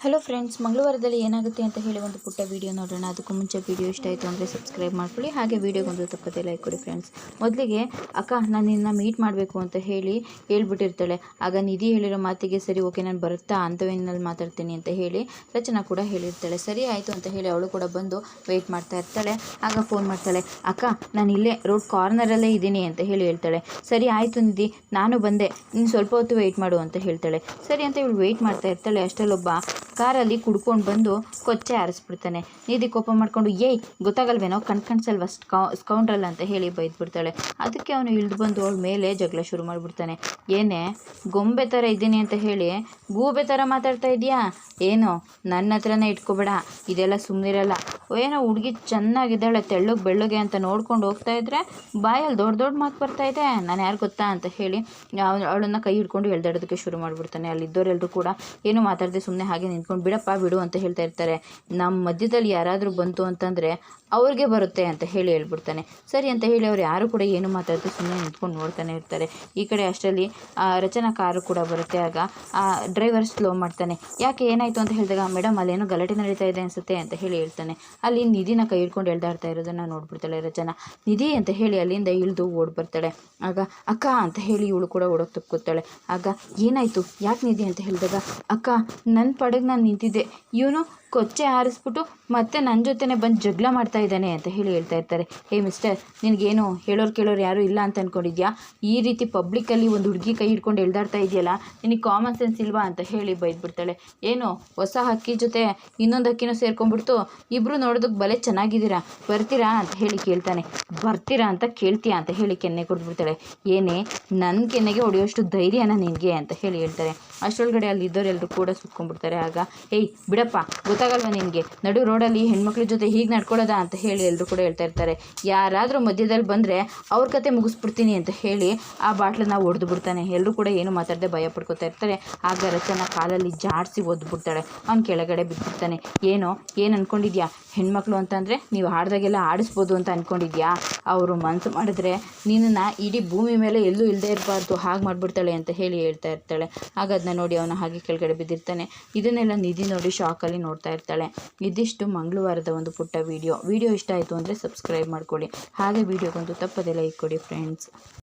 Hello friends ಮಂಗಳವಾರದಲ್ಲಿ ಏನಾಗುತ್ತೆ ಅಂತ ಹೇಳಿ ಒಂದು ಪುಟ್ಟ ವಿಡಿಯೋ ನೋಡೋಣ. ಅದಕ್ಕೂ ಮುಂಚೆ ವಿಡಿಯೋ ಇಷ್ಟ ಆಯಿತು ಅಂದರೆ ಸಬ್ಸ್ಕ್ರೈಬ್ ಮಾಡ್ಕೊಳ್ಳಿ. ಹಾಗೆ ವೀಡಿಯೋಗೊಂದು ತಪ್ಪದೆ ಲೈಕ್ ಕೊಡಿ ಫ್ರೆಂಡ್ಸ್ ಮೊದಲಿಗೆ, ಅಕ್ಕ, ನಾನು ನಿನ್ನ ಮೀಟ್ ಮಾಡಬೇಕು ಅಂತ ಹೇಳಿ ಹೇಳ್ಬಿಟ್ಟಿರ್ತಾಳೆ. ಆಗ ನಿಧಿ ಹೇಳಿರೋ ಮಾತಿಗೆ ಸರಿ ಓಕೆ ನಾನು ಬರುತ್ತಾ? ಅಂಥವೇನಲ್ಲಿ ಮಾತಾಡ್ತೀನಿ ಅಂತ ಹೇಳಿ ರಚನಾ ಕೂಡ ಹೇಳಿರ್ತಾಳೆ. ಸರಿ, ಆಯಿತು ಅಂತ ಹೇಳಿ ಅವಳು ಕೂಡ ಬಂದು ವೆಯ್ಟ್ ಮಾಡ್ತಾ ಇರ್ತಾಳೆ. ಆಗ ಫೋನ್ ಮಾಡ್ತಾಳೆ, ಅಕ್ಕ, ನಾನು ಇಲ್ಲೇ ರೋಡ್ ಕಾರ್ನರಲ್ಲೇ ಇದ್ದೀನಿ ಅಂತ ಹೇಳಿ ಹೇಳ್ತಾಳೆ. ಸರಿ, ಆಯಿತು ನಿಧಿ, ನಾನು ಬಂದೆ. ನೀನು ಸ್ವಲ್ಪ ಹೊತ್ತು ವೆಯ್ಟ್ ಮಾಡು ಅಂತ ಹೇಳ್ತಾಳೆ. ಸರಿ ಅಂತ ಇವಳು ವೆಯ್ಟ್ ಮಾಡ್ತಾ ಇರ್ತಾಳೆ. ಅಷ್ಟರಲ್ಲೊಬ್ಬ ಕಾರಲ್ಲಿ ಕುಡ್ಕೊಂಡು ಬಂದು ಕೊಚ್ಚೆ ಆರಿಸ್ಬಿಡ್ತಾನೆ. ನಿಧಿ ಕೋಪ ಮಾಡ್ಕೊಂಡು, ಏಯ್, ಗೊತ್ತಾಗಲ್ವೇನೋ? ಕಣ್ ಕಣ್ಸಲ್ವ ಸ್ಕೌ ಸ್ಕೌಂಡ್ರಲ್ಲ ಅಂತ ಹೇಳಿ ಬೈದ್ಬಿಡ್ತಾಳೆ. ಅದಕ್ಕೆ ಅವನು ಇಳಿದು ಬಂದು ಅವಳ ಮೇಲೆ ಜಗಳ ಶುರು ಮಾಡಿಬಿಡ್ತಾನೆ. ಏನೇ, ಗೊಂಬೆ ಥರ ಇದ್ದೀನಿ ಅಂತ ಹೇಳಿ ಗೂಬೆ ಥರ ಮಾತಾಡ್ತಾ ಇದೆಯಾ ಏನು, ನನ್ನ ಹತ್ರನೇ ಇಟ್ಕೋಬೇಡ. ಇದೆಲ್ಲ ಸುಮ್ಮನಿರಲ್ಲ ಏನೋ ಹುಡುಗಿ ಚೆನ್ನಾಗಿದ್ದಾಳೆ, ತೆಳ್ಳಗೆ ಬೆಳ್ಳಗೆ ಅಂತ ನೋಡ್ಕೊಂಡು ಹೋಗ್ತಾ ಇದ್ರೆ ಬಾಯಲ್ಲಿ ದೊಡ್ಡ ದೊಡ್ಡ ಮಾತು ಬರ್ತಾ ಇದೆ. ನಾನು ಯಾರು ಗೊತ್ತಾ? ಅಂತ ಹೇಳಿ ಅವಳನ್ನ ಕೈ ಹಿಡ್ಕೊಂಡು ಎಳ್ದಾಡೋದಕ್ಕೆ ಶುರು ಮಾಡಿಬಿಡ್ತಾನೆ. ಅಲ್ಲಿದ್ದವರೆಲ್ಲರೂ ಕೂಡ ಏನು ಮಾತಾಡದೆ ಸುಮ್ಮನೆ ಹಾಗೆ ನಿಂತ್ಕೊಂಡು ಬಿಡಪ್ಪ ಬಿಡು ಅಂತ ಹೇಳ್ತಾ ಇರ್ತಾರೆ. ನಮ್ಮ ಮಧ್ಯದಲ್ಲಿ ಯಾರಾದರೂ ಬಂತು ಅಂತಂದರೆ ಅವ್ರಿಗೆ ಬರುತ್ತೆ ಅಂತ ಹೇಳಿ ಹೇಳ್ಬಿಡ್ತಾನೆ. ಸರಿ ಅಂತ ಹೇಳಿ ಅವ್ರು ಯಾರು ಕೂಡ ಏನು ಮಾತಾಡದೆ ಸುಮ್ಮನೆ ನಿಂತ್ಕೊಂಡು ನೋಡ್ತಾನೆ ಇರ್ತಾರೆ. ಈ ಕಡೆ ಅಷ್ಟರಲ್ಲಿ ಆ, ರಚನಾ ಕಾರು ಕೂಡ ಬರುತ್ತೆ. ಆಗ ಆ ಡ್ರೈವರ್ ಸ್ಲೋ ಮಾಡ್ತಾನೆ. ಯಾಕೆ ಏನಾಯಿತು ಅಂತ ಹೇಳಿದಾಗ ಮೇಡಮ್ ಅಲ್ಲೇನೋ ಗಲಾಟೆ ನಡೀತಾ ಇದೆ ಅನಿಸುತ್ತೆ ಅಂತ ಹೇಳಿ ಹೇಳ್ತಾನೆ. ಅಲ್ಲಿ ನಿಧಿನ ಕೈ ಹಿಡ್ಕೊಂಡು ಎಳ್ದಾಡ್ತಾ ಇರೋದನ್ನು ನೋಡ್ಬಿಡ್ತಾಳೆ ರಚನಾ. ನಿಧಿ ಅಂತ ಹೇಳಿ ಅಲ್ಲಿಂದ ಇಳಿದು ಓಡ್ ಬರ್ತಾಳೆ. ಆಗ ಅಕ್ಕ ಅಂತ ಹೇಳಿ ಇವಳು ಕೂಡ ಓಡೋಕೆ ತಪ್ಕೋತಾಳೆ ಆಗ ಏನಾಯಿತು? ಯಾಕೆ ನಿಧಿ? ಅಂತ ಹೇಳಿದಾಗ ಅಕ್ಕ ನನ್ನ ಪಡೆಗೆ ನಾನು ನಿಂತಿದ್ದೆ ಇವನು ಕೊಚ್ಚೆ ಹಾರಿಸ್ಬಿಟ್ಟು ಮತ್ತೆ ನನ್ನ ಜೊತೆನೆ ಬಂದು ಜಗಳ ಮಾಡ್ತಾ ಇದ್ದಾನೆ ಅಂತ ಹೇಳಿ ಹೇಳ್ತಾ ಇರ್ತಾರೆ. ಹೇ ಮಿಸ್ಟರ್ ನಿನಗೇನು ಹೇಳೋರು ಕೇಳೋರು ಯಾರೂ ಇಲ್ಲ ಅಂತ ಅಂದ್ಕೊಂಡಿದ್ಯಾ ಈ ರೀತಿ ಪಬ್ಲಿಕ್ಕಲ್ಲಿ ಒಂದು ಹುಡುಗಿ ಕೈ ಹಿಡ್ಕೊಂಡು ಎಳ್ದಾಡ್ತಾ ಇದೆಯಲ್ಲ, ನಿನಗೆ ಕಾಮನ್ ಸೆನ್ಸ್ ಇಲ್ವಾ? ಅಂತ ಹೇಳಿ ಬೈದ್ಬಿಡ್ತಾಳೆ. ಏನು, ಹೊಸ ಹಕ್ಕಿ ಜೊತೆ ಇನ್ನೊಂದು ಹಕ್ಕಿನೂ ಸೇರ್ಕೊಂಡ್ಬಿಡ್ತು? ಇಬ್ಬರು ನೋಡೋದಕ್ಕೆ ಬಲೆ ಚೆನ್ನಾಗಿದ್ದೀರಾ? ಬರ್ತೀರಾ? ಅಂತ ಹೇಳಿ ಕೇಳ್ತಾನೆ. ಬರ್ತೀರಾ ಅಂತ ಕೇಳ್ತೀಯಾ? ಅಂತ ಹೇಳಿ ಕೆನ್ನೆ ಕೊಟ್ಬಿಡ್ತಾಳೆ. ಏನೇ ನನ್ನ ಕೆನ್ನೆಗೆ ಹೊಡೆಯೋಷ್ಟು ಧೈರ್ಯನ ನಿನಗೆ? ಅಂತ ಹೇಳಿ ಹೇಳ್ತಾರೆ. ಅಷ್ಟೊಳಗಡೆ ಅಲ್ಲಿ ಇದ್ದವರೆಲ್ಲರೂ ಕೂಡ ಸುತ್ಕೊಂಡ್ಬಿಡ್ತಾರೆ. ಆಗ, ಏಯ್, ಬಿಡಪ್ಪ ಗೊತ್ತಾಗಲ್ವಾ ನಿನಗೆ? ನಡು ರೋಡಲ್ಲಿ ಹೆಣ್ಮಕ್ಳ ಜೊತೆ ಹೀಗೆ ನಡ್ಕೊಳ್ಳೋದಾ ಅಂತ ಹೇಳಿ ಎಲ್ಲರೂ ಕೂಡ ಹೇಳ್ತಾ ಇರ್ತಾರೆ. ಯಾರಾದರೂ ಮಧ್ಯದಲ್ಲಿ ಬಂದರೆ ಅವ್ರ ಕತೆ ಮುಗಿಸ್ಬಿಡ್ತೀನಿ ಅಂತ ಹೇಳಿ ಆ ಬಾಟ್ಲನ್ನ ಒಡೆದು ಬಿಡ್ತಾನೆ. ಎಲ್ಲರೂ ಕೂಡ ಏನು ಮಾತಾಡದೆ ಭಯ ಪಡ್ಕೊತಾ ಇರ್ತಾರೆ. ಆಗ ರಚನ ಕಾಲಲ್ಲಿ ಜಾಡಿಸಿ ಒದ್ಬಿಡ್ತಾಳೆ ಅವ್ನು ಕೆಳಗಡೆ ಬಿದ್ದಿರ್ತಾನೆ ಏನೋ, ಏನು ಅಂದ್ಕೊಂಡಿದ್ಯಾ ಹೆಣ್ಮಕ್ಳು ಅಂತಂದರೆ ನೀವು ಹಾಡ್ದಾಗೆಲ್ಲ ಆಡಿಸ್ಬೋದು ಅಂತ ಅಂದ್ಕೊಂಡಿದ್ಯಾ ಅವರು ಮನಸ್ಸು ಮಾಡಿದ್ರೆ ನಿನ್ನನ್ನು ಇಡೀ ಭೂಮಿ ಮೇಲೆ ಎಲ್ಲೂ ಇಲ್ಲದೆ ಇರಬಾರ್ದು, ಹಾಗೆ ಮಾಡಿಬಿಡ್ತಾಳೆ ಅಂತ ಹೇಳಿ ಹೇಳ್ತಾ ಇರ್ತಾಳೆ. ಆಗ ಅದನ್ನ ನೋಡಿ ಅವನು ಹಾಗೆ ಕೆಳಗಡೆ ಬಿದ್ದಿರ್ತಾನೆ. ಇದನ್ನೆಲ್ಲ ನಿಧಿ ನೋಡಿ ಶಾಕಲ್ಲಿ ನೋಡ್ತಾ ಇರ್ತಾಳೆ. ಇದಿಷ್ಟು ಮಂಗಳವಾರದ ಒಂದು ಪುಟ್ಟ ವಿಡಿಯೋ ವಿಡಿಯೋ ಇಷ್ಟ ಆಯಿತು ಅಂದರೆ ಸಬ್ಸ್ಕ್ರೈಬ್ ಮಾಡ್ಕೊಳ್ಳಿ. ಹಾಗೆ ವಿಡಿಯೋಗೊಂದು ತಪ್ಪದೆ ಲೈಕ್ ಕೊಡಿ ಫ್ರೆಂಡ್ಸ್